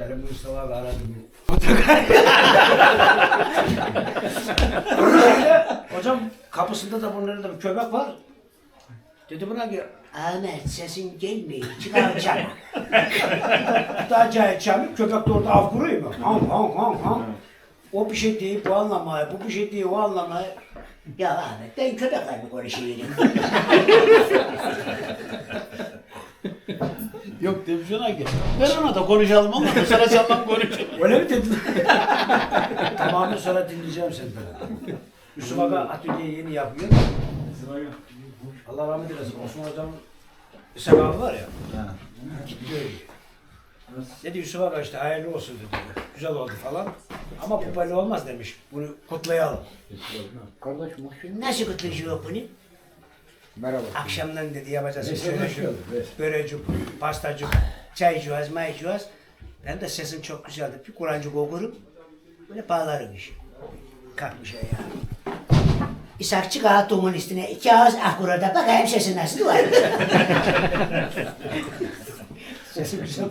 Benim Mustafa abi aradı beni. Hocam kapısında da bunların da bir köpek var. Dedi buna ki Ahmet sesin gelmiyor çıkar çabuk. Bu da acayip çabuk köpek de orada av kuruyor mu? Han han han han. O bir şey değil bu anlamaya, bu bir şey değil o anlamaya. Ya Ahmet ben köpekle mi konuşuyorum? Yok demiş ona ki. Ben ona da konuşalım ama sana çalmam konuşalım. Öyle mi dedin? Tamamını sonra dinleyeceğim senden. Yusuf Aga atölyeyi yeni yapıyor. Allah rahmet eylesin. Osman Hocam İshak abi var ya. Gitti öyle. Dedi Yusuf Aga işte hayırlı olsun dedi. Güzel oldu falan. Ama bu böyle olmaz demiş. Bunu kutlayalım. Kardeş Muhsin. Nasıl kutlayacağız bunu? Merhaba. Akşamdan dedi yapacağız. Şöyle şu börecik, pastacık, çaycığız, maycığız. Ben de sesim çok güzeldi. Bir Kur'ancık okurum. Böyle bağlarım işi. Kalkmış ayağa. İshak çık tomun üstüne iki ağız akurada bakayım sesin nasıl var. Sesi güzel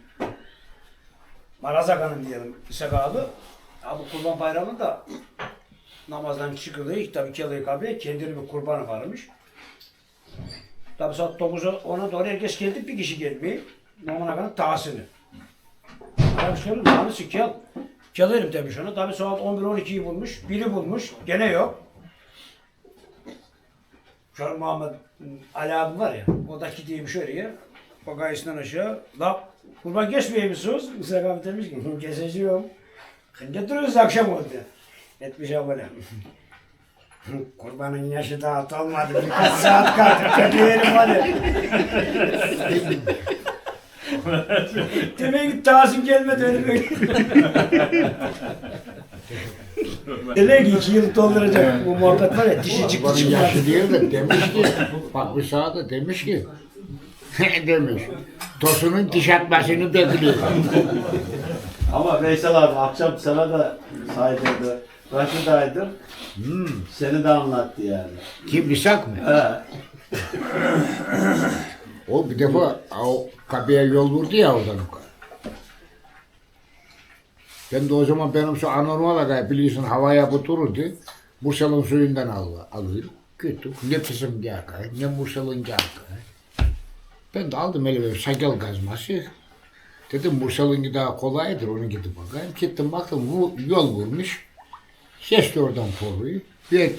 diyor. Maraz Aga'nın diyelim İshak abi. Kurban bayramında namazdan çıkılıyor. Tabii keleği kabriye kendini bir kurbanı varmış. Tabii saat 9'a 10'a doğru herkes geldi bir kişi gelmiyor. Normal Aga'nın tahsini. Adam söylüyor tanesi kel. Kelerim demiş ona. Tabii saat 11-12'yi bulmuş. Biri bulmuş. Gene yok. Şöyle Muhammed Ali abi var ya. O da gideyim şuraya. O gayesinden aşağı. La kurban geçmiyor musunuz? Musa abi demiş ki gezeceğim. Getiriyoruz akşam oldu. Etmiş abone. Kurbanın yaşı daha olmadı. Birkaç saat kaldı. Köpeğerim hadi. Demek ki Tahsin gelmedi böyle. Hele ki iki yıl dolduracak bu muhabbet var ya dişi çıktı Kurbanın çıkmadı. yaşı değil de demiş ki, bak bir sağa da demiş ki, demiş, tosunun diş atmasını bekliyor. Ama Veysel abi akşam sana da saydırdı. Raşit Aydın Hmm. seni de anlattı yani. Kim İshak mı? He. O bir defa o kapıya yol vurdu ya oradan. Ben de o zaman benim su anormal agay biliyorsun havaya butururdu. Bursa'nın suyundan al, alıyor. Götür. Ne kızım gakay, ne Bursa'nın gakay. Ben de aldım elime sakal gazması. Dedim Bursa'nınki daha kolaydır, onu gidip bakayım. Gittim baktım bu yol vurmuş. Ses de oradan koruyor. Bir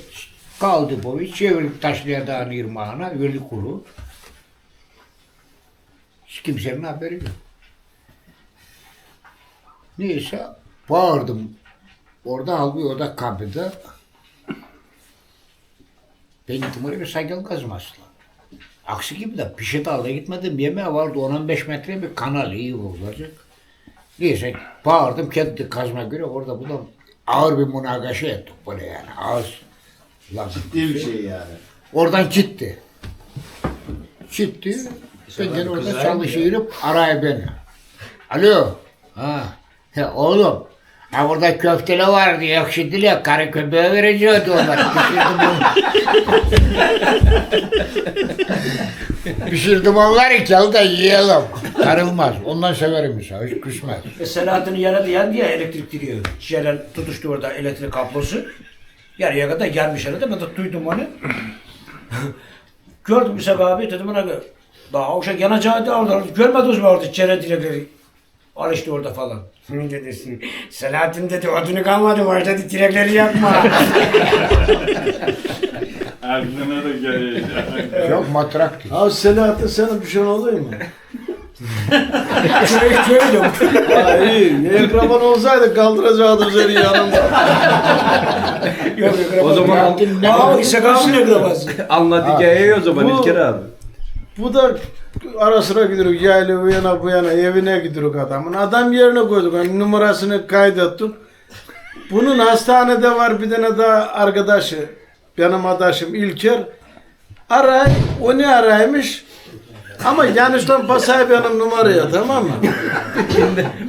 kaldı boyu, çevirip taşlıya dağın irmağına, ölü kuru. Hiç kimsenin haberi yok. Neyse bağırdım. Orada halbuki o da kapıda. Ben gittim oraya bir sakal kazmasılar. Aksi gibi de bir şey dalga gitmedim. Yemeğe vardı 10-15 metre bir kanal iyi olacak. Neyse bağırdım kendi kazma göre orada bu da ağır bir münakaşa ettik böyle yani lafı. Ciddi bir şey yani. Oradan gitti. Gitti. Ben gene orada çalışıyorum. Araya beni. Alo. Ha. He, oğlum. Ha burada köfteli vardı. Yakışıklı karı köpeğe verecekti onlar. Pişirdim onu. Pişirdim onları gel de yiyelim. Karılmaz. Ondan severim mesela. Hiç küsmez. E, Selahattin'in yaradı yan diye elektrik giriyor. Şeyler tutuştu orada elektrik kablosu. Yarıya kadar gelmiş herhalde. Ben de duydum onu. Gördüm bir sefer abi dedim ona daha uşak yanacağı da orada. Görmediniz mi orada çere direkleri? Al işte orada falan. Hı dedi. Selahattin dedi odunu kalmadı var dedi direkleri yakma. Aklına da geliyor. Çok matraktı. Abi Selahattin sana bir şey oluyor mu? Köy köy diyorum. Ha iyi. Ya Ekraban olsaydı kaldıracaktım seni yanımda. Yok yok. O zaman- Aa İshak abi ne kılamaz. Anlat hikayeyi o zaman Bu- İlker abi. Bu da ara sıra gidiyor yayla bu yana bu yana evine gidiyor adamın. Adam yerine koyduk. Yani numarasını kaydettik. Bunun hastanede var bir tane daha arkadaşı. Benim adaşım İlker. Aray, o ne araymış? Ama yanlıştan basay benim numaraya tamam mı?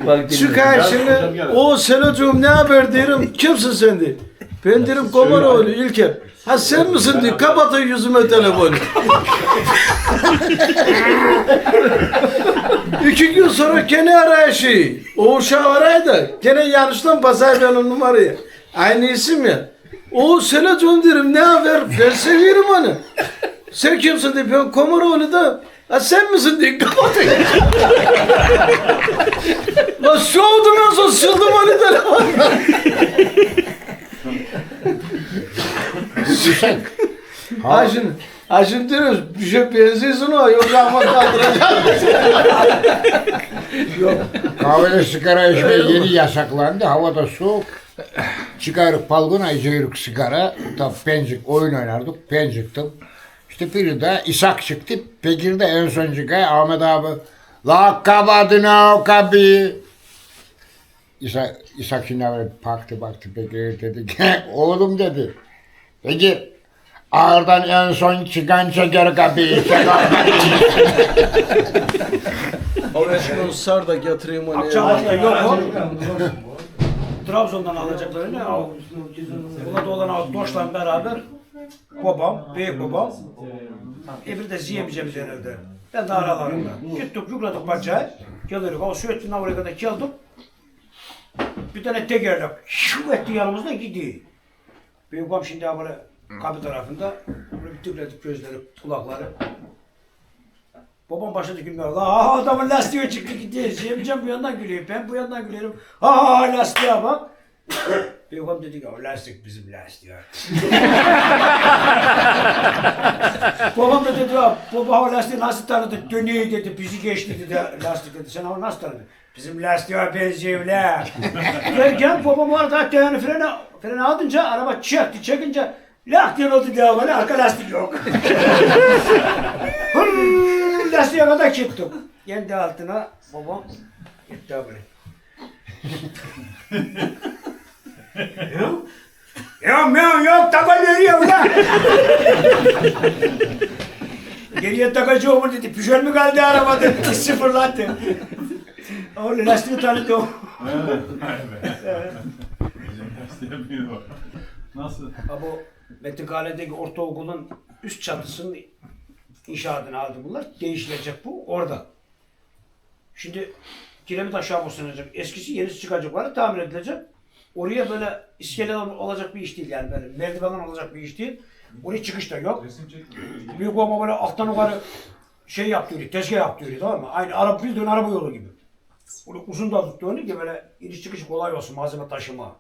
Bak Çıkar şimdi o Selocuğum ne haber derim kimsin sen de? Ben derim Komaroğlu İlker. Ha sen misin diyor. Kapatın yüzüme telefonu. İki gün sonra gene araya şey. O uşağı araydı. Gene yanlıştan basar benim numarayı. Aynı isim ya. O sana döndürüm ne haber? Ben seviyorum onu. Sen kimsin diye ben Komaroğlu da. Ha sen misin diye kapatın. Lan soğudum en son sildim onu telefonu. Sen. Ha şimdi, ha şimdi diyoruz bir şey benziyorsun o yok ama kaldıracak. Kahvede sigara içme yeni yasaklandı. Havada soğuk. Çıkarıp balkona içiyoruz sigara. Tabi pencik oyun oynardık. Penciktim. İşte biri de İshak çıktı. Bekir de en son çıkıyor. Ahmet abi. La kabadına o kabi. İshak, İshak şimdi böyle baktı baktı Bekir'e dedi oğlum dedi. Bekir ağırdan en son çıkan çeker kabi. Oraya şunu sar da getireyim onu. Akçabat'ta yok o. Trabzon'dan alacakları ne? O- Burada olan Doş'la beraber babam, büyük babam, öbürü de ziyemeyeceğimiz evde. Ben de aralarında. Gittik, yıkladık bacayı. Gelirdik, o sürekli oraya kadar geldik. Bir tane tekerlek, şu etti yanımızdan gidiyor. Büyük babam şimdi böyle kapı tarafında, böyle bir tıkladık gözleri, kulakları. Babam başladı gülmeye. La adamın lastiği çıktı gidiyor. Yemeyeceğim bu yandan gülüyor. Ben bu yandan gülerim. Ha lastiğe bak. Babam dedi ki o lastik bizim lastiği. Babam da dedi baba o lastiği nasıl tanıdı? Dönüyor dedi. Bizi geçti dedi lastik dedi. Sen onu nasıl tanıdın? Bizim lastiğe benziyor la. Derken babam orada ayağını frene, frene alınca araba çekti. Çekince lak diye oldu böyle arka lastik yok. Hımm, lastiğe kadar çıktım. Kendi altına babam gitti abi. yok. Yok yok takıl veriyor ulan. Geriye takacı mu dedi. Püjör mü kaldı arabada? Sıfırlattı. Oğlum lastiği tanıdı o. Nasıl? Ha bu Metikale'deki ortaokulun üst çatısının inşaatını aldı bunlar. Değişilecek bu orada. Şimdi kiremit aşağı boşanacak. Eskisi yenisi çıkacakları tamir edilecek. Oraya böyle iskele olacak bir iş değil yani böyle merdivenden olacak bir iş değil. Oraya çıkış da yok. Büyük olma böyle alttan yukarı şey yaptırıyor, tezgah yaptırıyor tamam mı? Aynı araba bildiğin araba yolu gibi. Böyle uzun da tuttuğunu ki böyle iniş çıkış kolay olsun malzeme taşıma.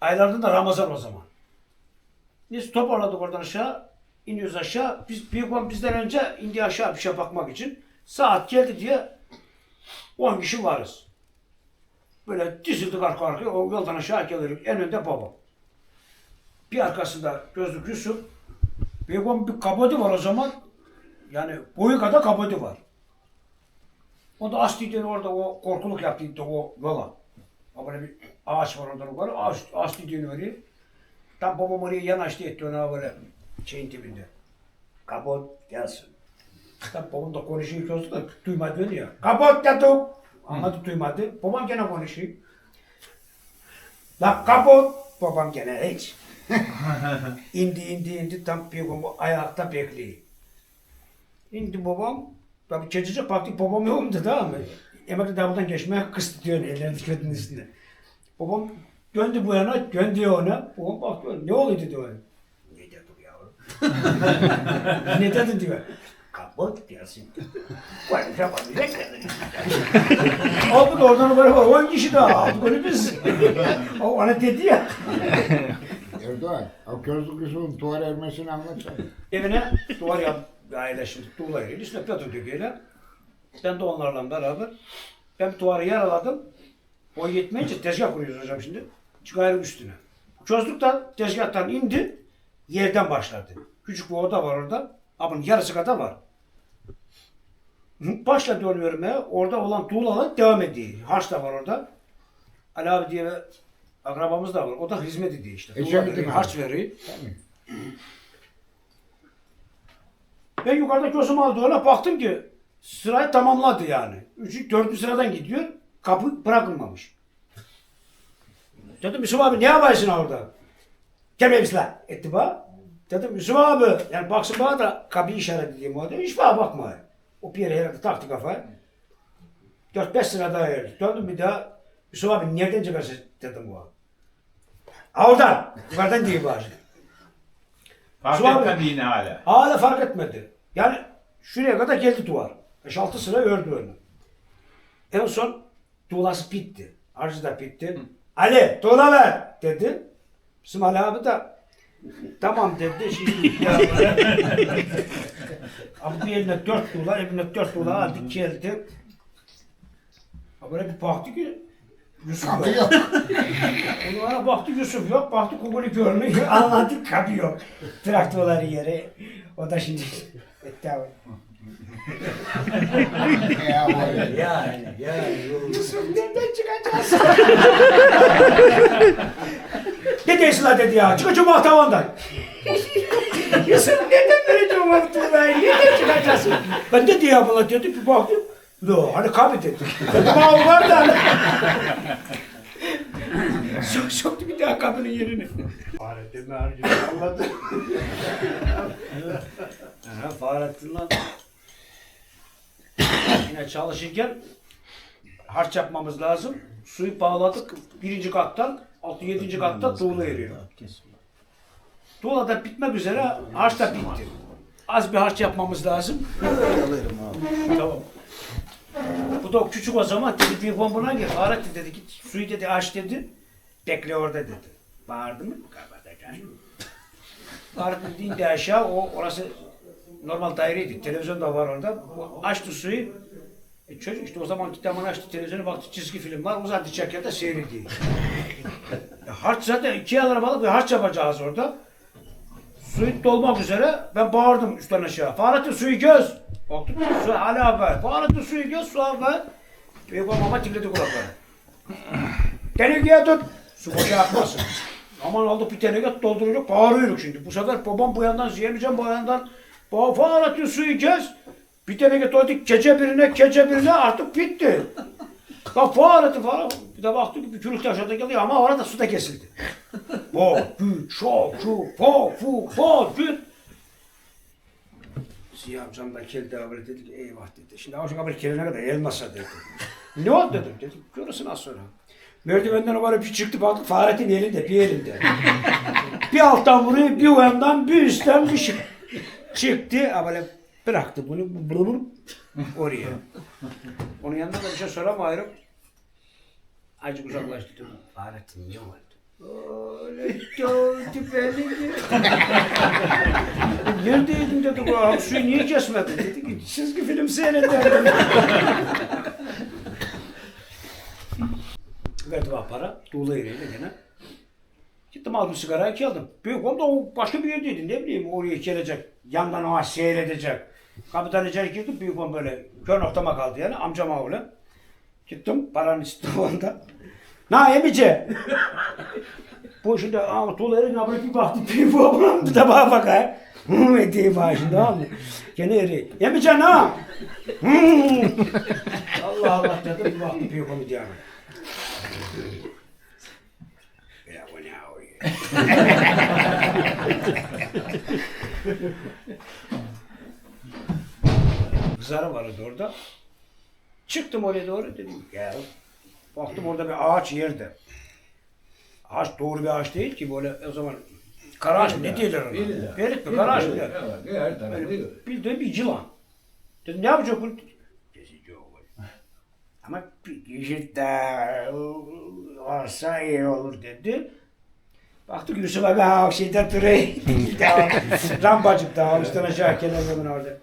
Aylardan da Ramazan o zaman. Biz toparladık oradan aşağı, iniyoruz aşağı. Biz büyük babam bizden önce indi aşağı bir şey bakmak için. Saat geldi diye 10 kişi varız. Böyle dizildik arka arkaya, o yoldan aşağı gelirdik. En önde babam. Bir arkasında gözlük Yusuf. Büyük babam bir kabodi var o zaman. Yani boyu kadar kabodi var. O da astiydi orada o korkuluk yaptıydı o yola. Böyle bir ağaç var oradan yukarı. Ağaç, dediğini veriyor. Tam babam oraya yanaştı etti ona böyle şeyin dibinde. Kapot gelsin. Tam babam da konuşuyor çocuk da duymadı ya. Kapot dedim. Anladı duymadı. Babam gene konuşuyor. La kapot. Babam gene hiç. indi indi indi tam bir ayakta bekliyor. İndi babam. Tabii çocuk baktı babam yok mu dedi tamam mı? Emekli davuldan geçmeye kıstı diyor ellerini tüketinin üstünde. Babam döndü bu yana, döndü ona. Babam baktı, ne dedi ona. Ne dedim yavrum? ne dedin diyor. Kapot diyorsun. Vay kapot ne dedin? Aldık oradan böyle var, 10 kişi daha aldık onu biz. o ona dedi ya. Erdoğan, o gözlük Yusuf'un duvar ermesini anlatsana. Evine duvar yap, aile şimdi tuğla yeri, üstüne plato döküyle. Ben de onlarla beraber. Ben duvarı yaraladım. O yetmeyince tezgah kuruyoruz hocam şimdi. Çıkarım üstüne. Çözdükten tezgahtan indi. Yerden başladı. Küçük bir oda var orada. Abinin yarısı kadar var. Başladı onu örmeye. Orada olan tuğlalar devam ediyor. Harç da var orada. Ali abi diye bir akrabamız da var. O da hizmet ediyor işte. E, Tuğla veriyor, harç veriyor. Ben yukarıda gözümü aldı ona baktım ki sırayı tamamladı yani. Üçü, dördüncü sıradan gidiyor. Kapı bırakılmamış. Dedim Yusuf abi ne yaparsın orada? Gel bismillah. Etti bana. Dedim Yusuf abi. Yani baksın bana da kapıyı işaret edeyim o. Hiç bana bakma. O bir yere herhalde taktı kafaya. 4-5 sene daha verdik. Döndüm bir daha. Yusuf abi nereden çıkarsın dedim bu. Oradan. Yukarıdan değil var. Fark etmedi yine hala. Hala fark etmedi. Yani şuraya kadar geldi duvar. 5-6 sıra ördü onu. En son tuğlası bitti. Harcı da bitti. Ali tuğla ver dedi. Bizim Ali abi de tamam dedi. Şimdi ya Abi bir eline dört tuğla, eline dört tuğla aldı geldi. Böyle bir baktı ki Yusuf Kapı yok. Onlara baktı Yusuf yok, baktı Kuguli görünüyor, anladı kapı yok. Traktörleri yere, o da şimdi etti. Ya. Yani, yani. Yusuf nereden çıkacağız? ne diyorsun dedi ya, çıkacağım o tavandan. Yusuf nereden vereceğim o tuğlayı, nereden çıkacağız? Ben de diye buna dedi, bir baktım. Lo, hani dedi. Dedim abi var da. Sok soktu bir daha kapının yerini. Fahrettin harcını anladı. Ha, Fahrettin lan. Yine çalışırken harç yapmamız lazım. Suyu bağladık. Birinci kattan, altı yedinci katta tuğla eriyor. Tuğla da bitmek üzere, harç da bitti. Az bir harç yapmamız lazım. tamam. Bu da küçük o zaman dedi bir bombuna gir. Fahrettin dedi git suyu dedi aç dedi. Bekle orada dedi. Bağırdı mı? Kapatacağım. Fahrettin indi aşağı o orası normal daireydi. Televizyon da var orada. Bu açtı suyu. E çocuk işte o zaman kitabını açtı televizyonu baktı çizgi film var. Uzattı çekyerde seyrediyor. e, harç zaten iki arabalık bir harç yapacağız orada. Suyu dolmak üzere ben bağırdım üstten aşağı. Fahrettin suyu göz. Baktım su hala haber. Fahrettin suyu göz su haber. Büyük babama tikledi kulakları. Tenekeye tut. Su boşa akmasın. Aman aldık bir teneke dolduruyoruz bağırıyoruz şimdi. Bu sefer babam bu yandan Ziyemeyeceğim bu yandan. Baba Fahrettin suyu kes. Bir teneke dolduk gece birine gece birine artık bitti. Bak Fahrettin falan. Bir de baktık bir kürük aşağıda geliyor ama orada su da kesildi. Bo, gü, şo, şu, fo, fu, fo, gü. Ziya amcam da geldi abi dedi eyvah dedi. Şimdi amcam abi gelene kadar elmasa dedi. ne oldu dedim. Dedim görürsün az sonra. Merdivenden o bir çıktı baktık Fahrettin elinde bir elinde. bir alttan vuruyor bir yandan bir üstten bir şey. Çıktı ama bıraktı bunu blur oraya. Onun yanında da bir şey soramayırım. Azıcık uzaklaştı. Fahrettin niye oldu? Neredeydin dedi bu abi suyu niye kesmedin dedi ki çizgi film seyrederdim. Verdi bana para. Tuğla yeriyle gene. Gittim aldım sigarayı geldim. Büyük oldu o başka bir yerdeydi ne bileyim oraya gelecek. Yandan o seyredecek. Kapıdan içeri girdim büyük oldu böyle kör noktama kaldı yani amcam oğlu. Gittim paranın istedim onda. Na emice. Bu şimdi ama tuğların abla bir baktı bir bu ablam bir de bana bakar. Hı ettiği var mı? Gene eri. Emice na. Hı. Allah Allah dedim bir baktı bir komedi yani. Ya bu ne abi? Kızarı vardı orada. Çıktım oraya doğru dedim ya. Baktım orada bir ağaç yerde. Ağaç doğru bir ağaç değil ki böyle o zaman kara ağaç mı? ne diyorlar ona? Perit mi? Kara ağaç mı? Bildiğin bir yılan. Dedim ne yapacak? Kesici olur. Ama bir kişi de varsa iyi olur dedi. Baktık Yusuf abi ha şeyden türeyi. Rambacık daha üstten aşağı kenarından orada.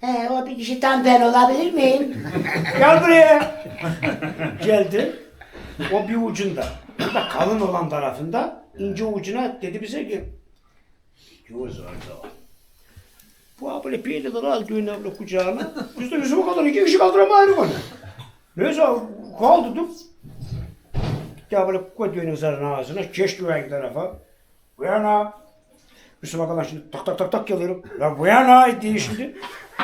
He, o bir kişi tam ben olabilir miyim? Gel buraya. Geldi. O bir ucunda. Bu da kalın olan tarafında. ince ucuna dedi bize ki göz orada. Bu abi böyle peynidir aldı önüne böyle kucağına. Biz de yüzüme kadar iki kişi kaldıramayız onu. Neyse kaldırdım. Ya böyle koydu üzerine ağzına. Geçti o yan tarafa. Bu Yusuf'a kadar şimdi tak tak tak tak geliyorum. Ya bu yana diye şimdi.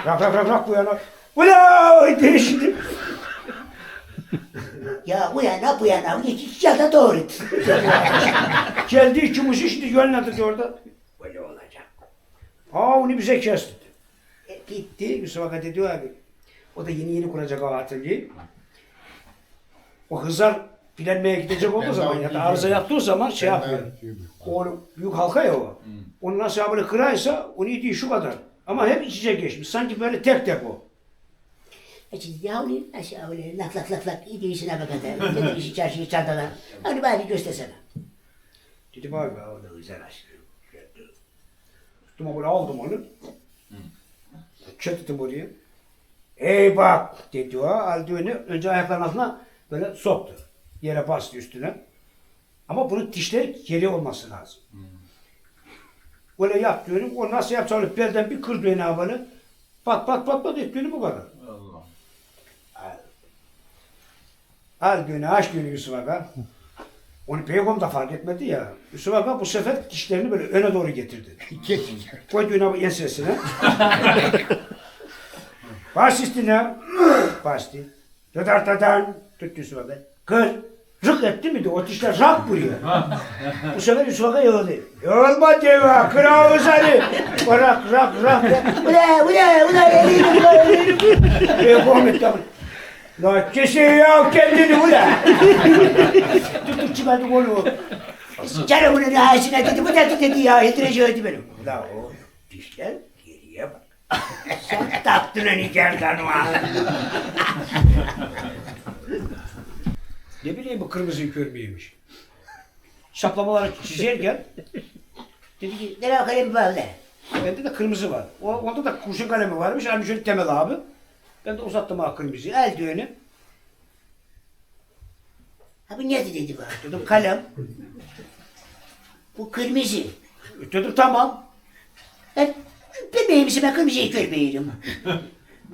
Rak rak rak rak bu yana. Yana diye şimdi. Ya bu yana bu yana iki ya da doğru. Geldi iki muzu şimdi yönlendirdi orada. Böyle olacak. Aa onu bize kes dedi. E, gitti Yusuf Aga dedi abi. O da yeni yeni kuracak o atölyeyi. O hızar bilenmeye gidecek olduğu zaman ya da iyi arıza yaptığı zaman şey daha- O büyük halka ya o. Onun nasıl böyle kıraysa onu yediği şu kadar. Ama hep iç içe geçmiş. Sanki böyle tek tek o. Şimdi yavru aşağı öyle lak lak lak lak gidiyor işine bak hadi. Getir işi çarşıyı çantadan. Hadi bir göstersene. Dedim abi ya o da güzel aşkım. Tuttum böyle aldım onu. Çöktüm oraya. Ey bak dedi o. Aldı onu. Önce ayaklarının altına böyle soktu. Yere bastı üstüne. Ama bunun dişleri geri olması lazım. Böyle yaptı onu. O nasıl yapacağını belden bir kırdı onu böyle. Pat pat pat pat onu bu kadar. Al. Al günü aç günü Yusuf Aga. Onu Peygamber da fark etmedi ya. Yusuf Aga bu sefer dişlerini böyle öne doğru getirdi. Koydu ona ensesine. Baş üstüne. Bastı. Döder. Tuttu Yusuf Aga. Kır. Rık etti mi de o dişler rak vuruyor. bu sefer Yusuf Aga yığıldı. Yorulma deva. Ağız Ali. Rak rak rak. Ula ula ula elini ula elini. Peygamber tabi. La kese ya kendini ula. Tutup çıkardı onu. Canım bunun ağzına dedi bu da dedi ya yedireceği benim. La o dişler geriye bak. Sen taktın onu gerdanıma. Ne bileyim bu kırmızıyı körmeymiş. Şaplamaları çizerken dedi ki Nereye bakayım böyle. bende de kırmızı var. O, onda da kurşun kalemi varmış. Hani şöyle temel abi. Ben de uzattım ha kırmızıyı. Eldiveni. Ha bu ne dedi bak. Dedim kalem. Bu kırmızı. Dedim tamam. Ben bebeğim ben kırmızıyı görmüyorum.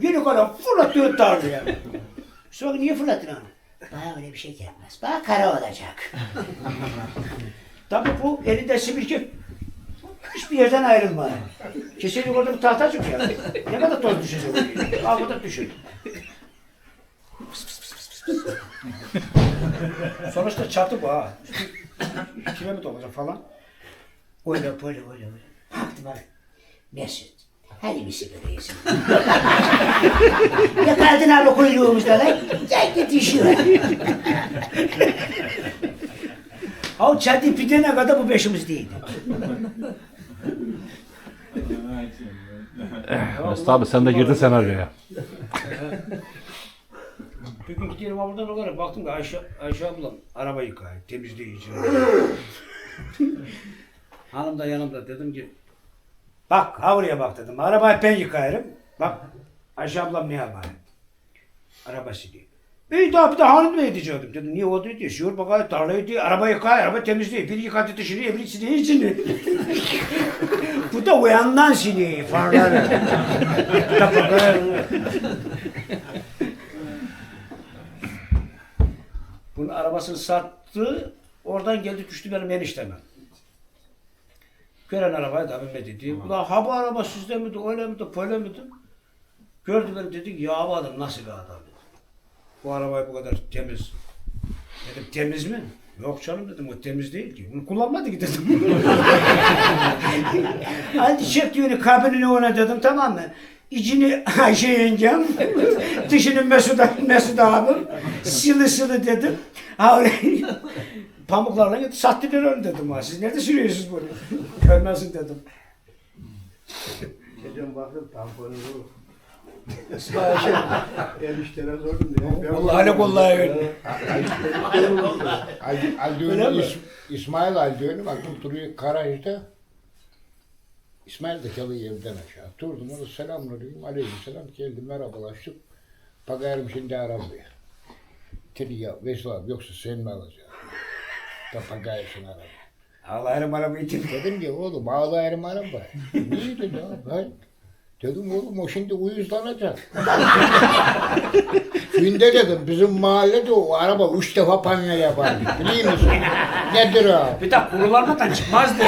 Yeni kalem fırlatıyor tarlaya. Sonra niye fırlattın onu? Bana öyle bir şey gelmez. Bana kara olacak. Tabii bu elinde simirke hiçbir yerden ayrılma. Kesinlikle orada bir tahta çıkıyor. Ne kadar toz düşecek. Al bu da düşün. Sonuçta çatı bu ha. Kime mi dolacak falan. Öyle böyle öyle öyle. Baktım bak. Mesut. Hadi bir sigara yesin. Yakardın abi kuyruğumuzda lan. Gel git işi var. Ha o çatı pidene kadar bu beşimiz değildi. Mesut abi sen de girdin senaryoya. Bir gün ha buradan olarak baktım ki Ayşe, Ayşe ablam araba yıkıyor, temizleyici. Hanım da yanımda dedim ki bak ha buraya bak dedim. Arabayı ben yıkayarım. Bak Ayşe ablam ne yapar? Arabası diyor. İyi daha bir de hanım ne edecektim dedim. Niye oldu diyor. Şuur bakar tarlayı diyor. Araba yıkar, araba temizliyor. Biri yıkadı dışını, öbürü siliyor içini. Bu da uyandan siliyor farları. Bunun arabasını sattı. Oradan geldi düştü benim enişteme. Gören arabayı da abime dedi. Ulan ha bu araba sizde miydi, öyle miydi, böyle miydi? Gördü beni dedi ki ya bu adam nasıl bir adam dedi. Bu arabayı bu kadar temiz. Dedim temiz mi? Yok canım dedim o temiz değil ki. Bunu kullanmadı ki dedim. Hadi çek diyor kabinini ona dedim tamam mı? İçini Ayşe yengem, dışını Mesut, Mesut abim, sılı sılı dedim. Ha öyle pamuklarla git sattılar öyle dedim ha. Siz nerede sürüyorsunuz bunu? Görmezsin dedim. Geçen baktım tamponu bu. İsmail eniştene sordum diye. Vallahi ne kollağı öyle. Al- Öyle Aldığını mi? İs, İsmail Aldığını baktım duruyor garajda. İsmail de çalıyor evden aşağı. Durdum ona selamünaleyküm. Aleyküm selam. Geldim merhabalaştık. Bakarım şimdi arabaya. Dedi ya Veysel abi yoksa sen mi alacaksın? Da bagarsın araba. Allah'ım arabayı tim. Dedim ki oğlum ağlayarım araba. Niye dedi ya ben Dedim oğlum o şimdi uyuzlanacak. Günde dedim bizim mahallede o araba üç defa panel yapar. Biliyor musun? Nedir o? Bir de kurulanmadan çıkmazdı.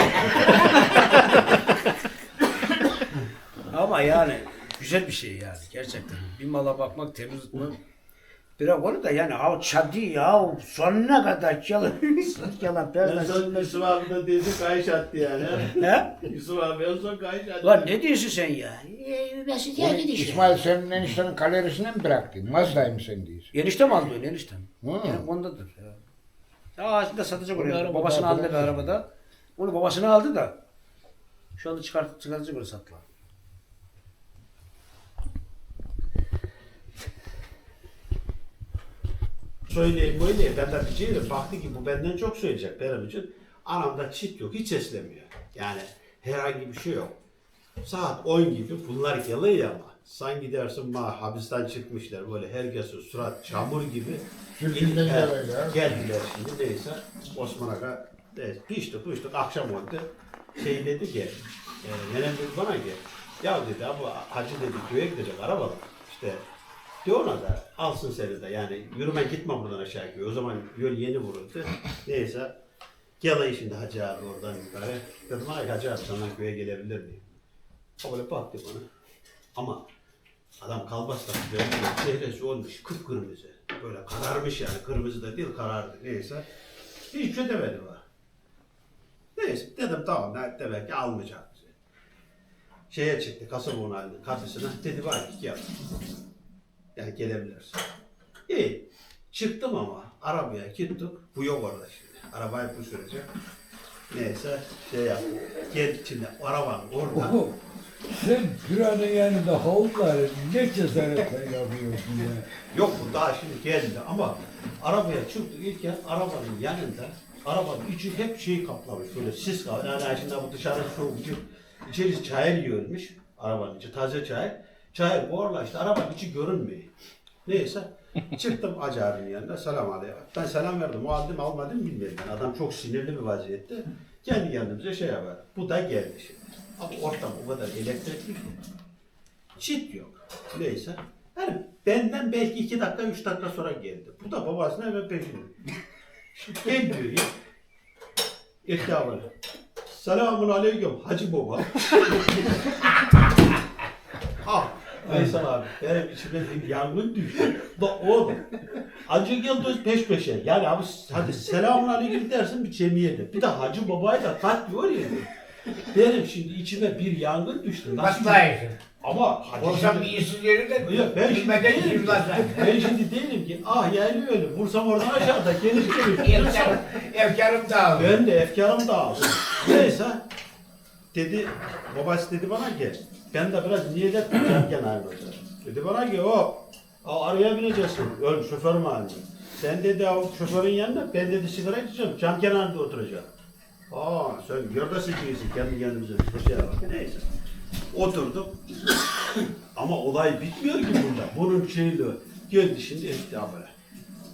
Ama yani güzel bir şey yani gerçekten. Bir mala bakmak, temiz tutmak Bırak onu da yani ha çadı ya sonuna kadar çalın. Yalan En son Yusuf abi de dedi kayış attı yani. He? Yusuf abi en son kayış attı. Lan ne diyorsun sen ya? Ee, Mesut ya git işte. İsmail senin eniştenin galerisine mi bıraktın? Mazda'yı mı sen diyorsun? Eniştem aldı öyle eniştem. Hı. Yani ondadır. Ya. Ya aslında satacak oraya. Babasını aldı bir arabada. Onu babasını aldı da. Şu anda çıkart, çıkartacak oraya sattılar. Söyleyeyim böyle ben de bir şey de baktı ki bu benden çok söyleyecek benim için. Anamda çit yok hiç seslemiyor. Yani herhangi bir şey yok. Saat 10 gibi bunlar geliyor ama. Sen gidersin ma hapisten çıkmışlar böyle herkesin surat çamur gibi. Sürgünden Evet, gelirler. Geldiler şimdi neyse Osman Aga neyse, pişti piştik akşam oldu. Şey dedi ki e, nenem dedi bana ki ya dedi bu hacı dedi köye gidecek araba işte diyor ona da alsın seni de yani yürüme gitme buradan aşağı köye o zaman yol yeni vuruldu neyse Gel şimdi Hacı abi oradan yukarı. Dedim ay Hacı abi senden köye gelebilir miyim? O böyle baktı bana. Ama adam kalbas taktı. Böyle çehresi olmuş kıpkırmızı. Böyle kararmış yani. Kırmızı da değil karardı. Neyse. Hiçbir şey demedi bana. Neyse dedim tamam demek ki almayacak bizi. Şeye çıktı Kasaboğlu halinin kapısına. Dedi var ki gel. Yani gelebilirsin. İyi. Çıktım ama arabaya gittik. Bu yok orada şimdi. Arabayı bu sürecek. Neyse şey yaptım. Gel şimdi arabanın orada. Sen piranın yanında havlular ne cesaretle yapıyorsun ya. Yok bu daha şimdi geldi ama arabaya çıktık ilk yer arabanın yanında arabanın içi hep şey kaplamış böyle sis kaplamış. Yani şimdi bu dışarı soğuk içi, içerisi çay yiyormuş arabanın içi taze çay. Çay buharlaştı arabanın içi görünmüyor. Neyse çıktım Hacı abinin yanında selam aleyküm. Ben selam verdim o aldım almadım bilmiyorum. Yani adam çok sinirli bir vaziyette. Kendi kendimize şey yapar. Bu da geldi şimdi. Ama ortam o kadar elektrikli ki. Çit yok. Neyse. Yani benden belki iki dakika, üç dakika sonra geldi. Bu da babasına hemen peşinde. Gel diyor ya. Etti böyle. Selamun aleyküm Hacı Baba. Veysel abi benim içime bir yangın düştü. Da oğlum. Acı geldi peş peşe. Yani abi hadi selamun aleyküm dersin bir cemiye de. Bir de Hacı Baba'yla kat diyor ya. Benim şimdi içime bir yangın düştü. Nasıl? Mazda'yı. Ama Hacı Olsam bir iyisi yeri de Yok ben şimdi bilmeden değilim ki. Ben şimdi değilim ki. Ah yani öyle. Vursam oradan aşağıda geniş geniş. Efkarım, efkarım dağıldı. Ben de efkarım dağıldı. Neyse. Dedi, babası dedi bana ki, ben de biraz niyet etmeyeceğim kenarda. Dedi bana ki, o, araya bineceksin, öyle şoför halinde. Sen dedi o şoförün yanında, ben dedi sigara içeceğim, cam kenarında oturacağım. Aa, sen yerde sıkıyorsun kendi kendimize bir şey bak. Neyse. Oturduk. Ama olay bitmiyor ki burada. Bunun şeyle geldi şimdi etti böyle.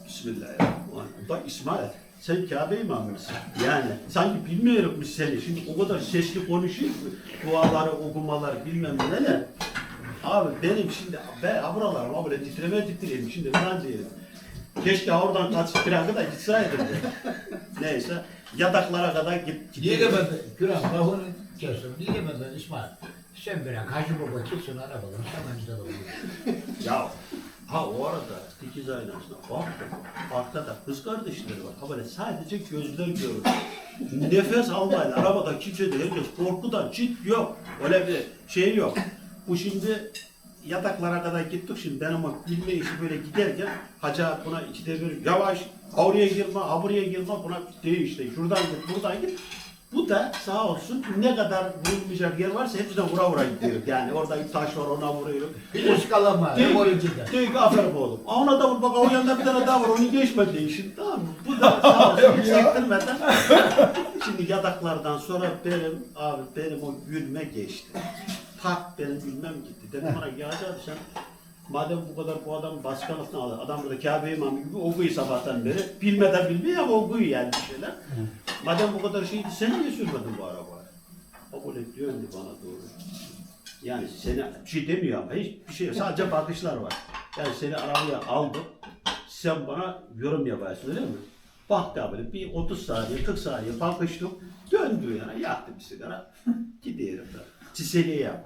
Bismillahirrahmanirrahim. Da İsmail. Sen Kabe imamı mısın? Yani sanki bilmiyorum biz seni. Şimdi o kadar sesli konuşuyor duaları, okumalar bilmem neler. Abi benim şimdi ben buralarım böyle titreme titreyim şimdi falan diyelim. Keşke oradan kaçıp bir kadar gitseydim. Neyse yataklara kadar git. Diyemeden, Güran lafını kestim. Diyemeden İsmail. Sen bırak Hacı Baba gitsin arabadan Samancı'da da olur. Ya ha o arada dikiz aynasına baktım. Arkada kız kardeşleri var. Böyle sadece gözler görüyor. Nefes almayla arabada kimse de herkes korkudan çit yok. Öyle bir şey yok. Bu şimdi yataklara kadar gittik şimdi ben ama bilme işi böyle giderken Hacı buna ikide bir yavaş oraya girme ha buraya girme buna değil işte şuradan git buradan git. Bu da sağ olsun ne kadar vurulmayacak yer varsa hepsine vura vura gidiyor. Yani orada bir taş var ona vuruyor. Bir boyu gider. değil ki aferin oğlum. Aa, Ona da vur bak o yanında bir tane daha var onu geçme diye şimdi tamam mı? Bu da sağ olsun çektirmeden. şimdi yataklardan sonra benim abi benim o gülme geçti. Tak benim gülmem gitti. Dedim bana ya abi sen madem bu kadar bu adam başkanlıktan alır. Adam burada Kabe imamı gibi okuyor sabahtan beri. Bilmeden bilmiyor ama okuyor yani bir şeyler. Madem bu kadar şeydi sen niye sürmedin bu arabayı? O böyle döndü bana doğru. Yani seni bir şey demiyor ama hiçbir şey yok. Sadece bakışlar var. Yani seni arabaya aldım. Sen bana yorum yaparsın öyle mi? Baktı böyle bir 30 saniye 40 saniye bakıştım. Döndü yani yaktı bir sigara. Gidiyorum da. Çiseliği yap.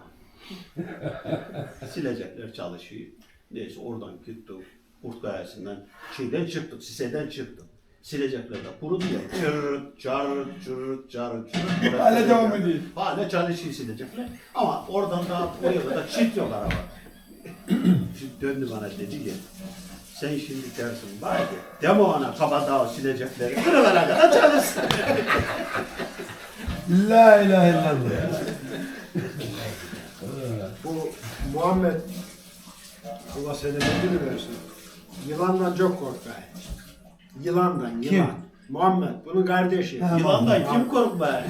Silecekler çalışıyor. Neyse oradan gittim. Kurt Kayası'ndan şeyden çıktık, siseden çıktık. Silecekler de kurudu ya. Çırırt, çarırt, çırırt, çarırt, çırırt. Hala devam ediyor. Hala çalışıyor silecekler. Ama oradan da oraya kadar çift yok araba. Şimdi döndü bana dedi ki sen şimdi dersin var ki demo ana kabadağ silecekleri kırıvana kadar çalışsın. La ilahe illallah. Bu Muhammed Allah seni ödülü versin. Yılandan çok korkar. Yılandan, yılan. Kim? Muhammed, bunun kardeşi. Yılandan kim korkma?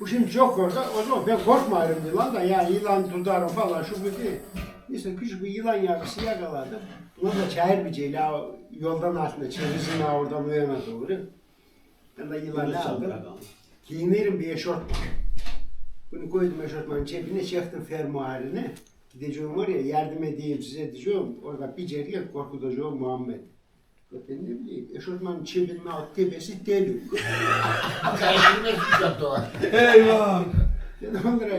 Bu şimdi çok korkar. O zaman ben korkmuyorum yılandan. Ya yılan tutarım falan şu bu değil. Neyse küçük bir yılan yavrusu yakaladım. Buna da çağırmayacağım. Ya yoldan altında çevirsin ha oradan bu yana doğru. Ben de yılanı aldım. Giyinirim bir eşortman. Bunu koydum eşortmanın cebine çektim fermuarine. Gideceğim oraya yardım edeyim size diyeceğim. Orada bir cerye korkutacağım Muhammed. Ya Ben ne bileyim eşortmanın cebinin alt tepesi delik. Kayıtını tuttu o. Eyvah. Ben onlara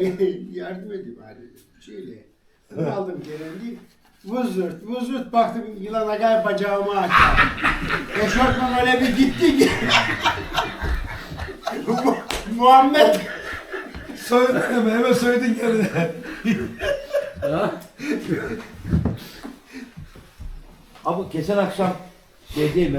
yardım edeyim hani. Şöyle. Bunu aldım gereğini. Vızırt, vızırt baktım yılan agay bacağımı açtı. Eşortman öyle bir gitti ki. Mu- Muhammed Soydun hemen, hemen soydun kendine. Abi geçen akşam şey değil mi?